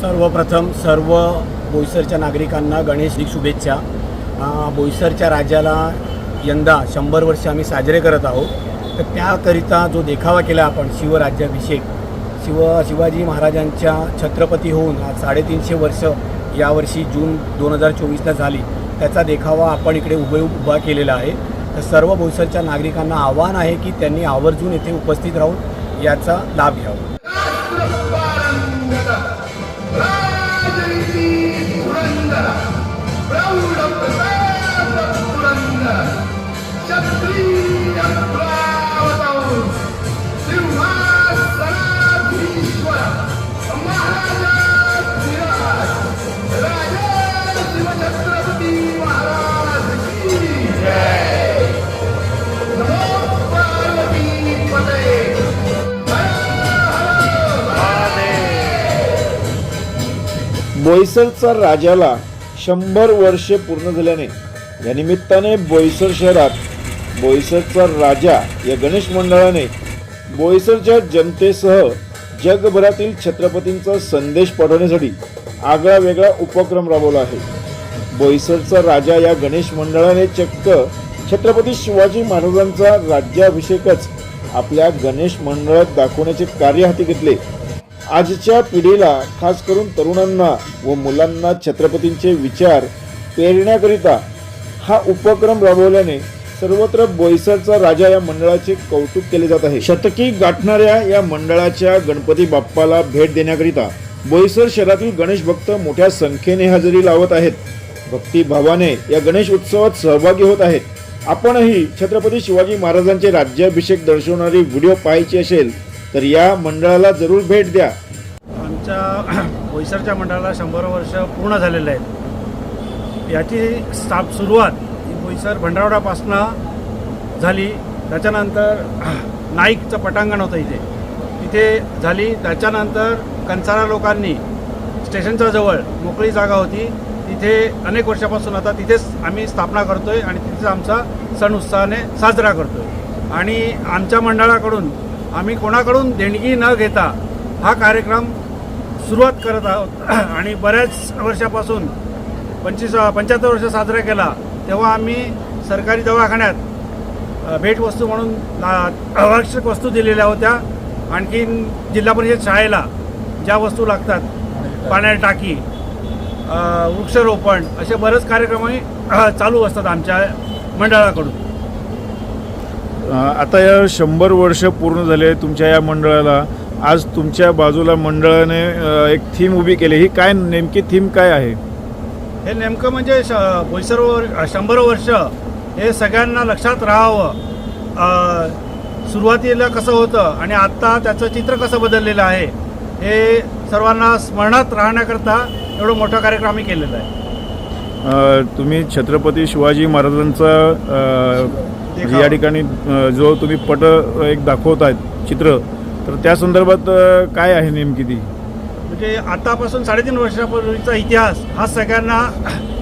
सर्वप्रथम सर्व बोईसरच्या नागरिकांना गणेश शुभेच्छा. बोईसरच्या राज्याला यंदा शंभर वर्ष आम्ही साजरे करत आहोत. तर त्याकरिता जो देखावा केला आपण शिवराज्याभिषेक शिव शिवाजी महाराजांच्या छत्रपती होऊन आज साडेतीनशे वर्ष यावर्षी जून दोन हजार चोवीसला झाली. त्याचा देखावा आपण इकडे उभे उभा केलेला आहे. तर सर्व बोईसरच्या नागरिकांना आव्हान आहे की त्यांनी आवर्जून येथे उपस्थित राहून याचा लाभ घ्यावा. बोईसरचा राजाला शंभर वर्षे पूर्ण झाल्याने या निमित्ताने बोईसर शहरात बोईसरचा राजा या गणेश मंडळाने बोईसरच्या जनतेसह जगभरातील छत्रपतींचा संदेश पाठवण्यासाठी आगळा वेगळा उपक्रम राबवला आहे. बोईसरचा राजा या गणेश मंडळाने चक्क छत्रपती शिवाजी महाराजांचा राज्याभिषेकच आपल्या गणेश मंडळात दाखवण्याचे कार्य हाती घेतले. आजच्या पिढीला खास करून तरुणांना व मुलांना छत्रपतींचे विचार पेरण्याकरिता हा उपक्रम राबवल्याने सर्वत्र बोईसरचा राजा या मंडळाचे कौतुक केले जात आहे. शतकी गाठणाऱ्या या मंडळाच्या गणपती बाप्पाला भेट देण्याकरिता बोईसर शहरातील गणेश भक्त मोठ्या संख्येने हजेरी लावत आहेत. भक्तिभावाने या गणेश उत्सवात सहभागी होत आहेत. आपणही छत्रपती शिवाजी महाराजांचे राज्याभिषेक दर्शवणारी व्हिडिओ पाहायची असेल तर या मंडळाला जरूर भेट द्या. आमच्या बोईसरच्या मंडळाला शंभर वर्ष पूर्ण झालेले आहेत. याची स्थाप सुरुवात ही बोईसर भंडारवाडापासनं झाली. त्याच्यानंतर नाईकचं पटांगण होतं इथे. तिथे झाली. त्याच्यानंतर कंसारा लोकांनी स्टेशनच्या जवळ मोकळी जागा होती. तिथे अनेक वर्षापासून आता तिथेच आम्ही स्थापना करतो आहे आणि तिथेच आमचा सण उत्साहाने साजरा करतो आहे आणि आमच्या मंडळाकडून आम्ही कोणाकडून देणगी न घेता हा कार्यक्रम सुरुवात करत आहोत. आणि बऱ्याच वर्षापासून पंचवीस पंच्याहत्तर वर्ष साजरा केला तेव्हा आम्ही सरकारी दवाखान्यात भेटवस्तू म्हणून आवश्यक वस्तू दिलेल्या होत्या. आणखीन जिल्हा परिषद शाळेला ज्या वस्तू लागतात पाण्याची टाकी वृक्षारोपण असे बरेच कार्यक्रमही चालू असतात आमच्या मंडळाकडून. आता या शंभर वर्ष पूर्ण झाले तुमच्या या मंडळाला. आज तुमच्या बाजूला मंडळाने एक थीम उभी केली. ही काय नेमकी थीम काय आहे? हे नेमकं म्हणजे श शंभर वर्ष हे सगळ्यांना लक्षात राहावं. सुरुवातीला कसं होतं आणि आत्ता त्याचं चित्र कसं बदललेलं आहे हे सर्वांना स्मरणात राहण्याकरता एवढं मोठा कार्यक्रम आम्ही केलेला आहे. तुम्ही छत्रपती शिवाजी महाराजांचा म्हणजे या ठिकाणी जो तुम्ही पट एक दाखवतायत चित्र तर त्या संदर्भात काय आहे नेमकी ती? म्हणजे आतापासून साडेतीन वर्षापूर्वीचा इतिहास हा सगळ्यांना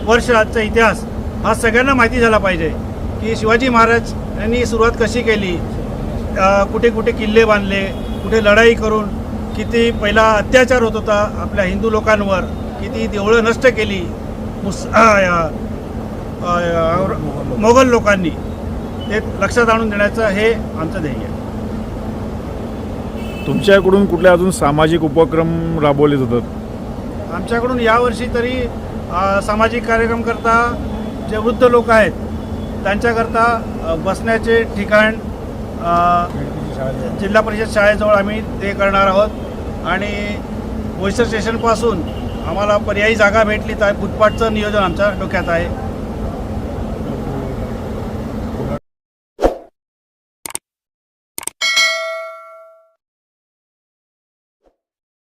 वर्षाचा इतिहास हा सगळ्यांना माहिती झाला पाहिजे की शिवाजी महाराज यांनी सुरुवात कशी केली? कुठे कुठे किल्ले बांधले? कुठे लढाई करून किती पहिला अत्याचार होत होता आपल्या हिंदू लोकांवर? किती देवळं नष्ट केली? मुस मोगल लोकांनी. ते लक्षात आणून देण्याचं हे आमचं ध्येय आहे. तुमच्याकडून कुठले अजून सामाजिक उपक्रम राबवले जातात? आमच्याकडून यावर्षी तरी सामाजिक कार्यक्रम करता जे वृद्ध लोक आहेत त्यांच्याकरता बसण्याचे ठिकाण जिल्हा परिषद शाळेजवळ आम्ही ते करणार आहोत. आणि बोईसर स्टेशनपासून आम्हाला पर्यायी जागा भेटली तर फुटपाथचं नियोजन आमच्या डोक्यात आहे.